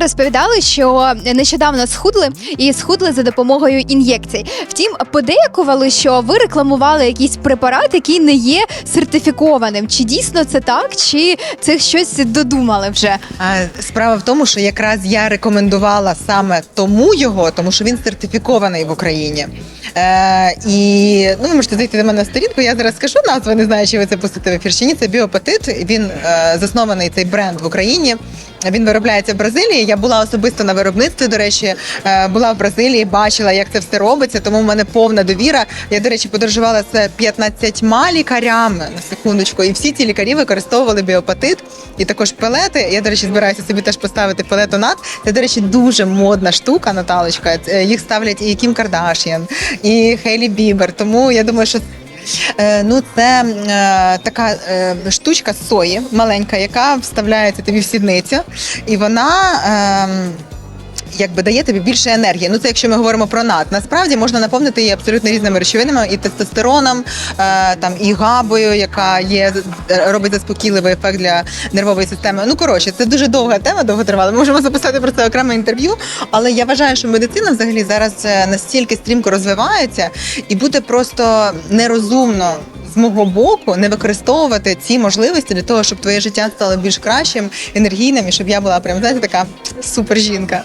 розповідали, що нещодавно схудли і схудли за допомогою ін'єкцій. Втім, подейкували, що ви рекламували якийсь препарат, який не є сертифікованим. Чи дійсно це так, чи це щось додумали вже? Справа в тому, що якраз я рекомендувала саме тому його, тому що він сертифікований в Україні. Е, і ну, ви можете зайти до мене на сторінку. Я зараз скажу назву, не знаю, чи ви це пустите в ефір чи ні. Це біопатит. Він е, заснований цей бренд в Україні. Він виробляється в Бразилії. Я була особисто на виробництві. До речі, е, була в Бразилії, бачила, як це все робиться. Тому в мене повна довіра. Я, до речі, подорожувала з 15 лікарями на секундочку, і всі ці лікарі використовували біопатит і також пелети. Я, до речі, збираюся собі теж поставити пелетонат. Це, до речі, дуже модна штука, Наталочка. Їх ставлять і Кім Кардашіан, і Хейлі Бібер. Тому я думаю, що Е, Ну, це е, така е, штучка сої маленька, яка вставляється тобі в сідницю, і вона. Якби дає тобі більше енергії. Ну це якщо ми говоримо про нат. Насправді можна наповнити її абсолютно різними речовинами, і тестостероном, е, там і габою, яка є е, робить заспокійливий ефект для нервової системи. Ну коротше, це дуже довга тема, довго тривала. Ми можемо записати про це окреме інтерв'ю. Але я вважаю, що медицина взагалі зараз е, настільки стрімко розвивається, і буде просто нерозумно з мого боку не використовувати ці можливості для того, щоб твоє життя стало більш кращим, енергійним, і щоб я була прям знаєте, така супер жінка.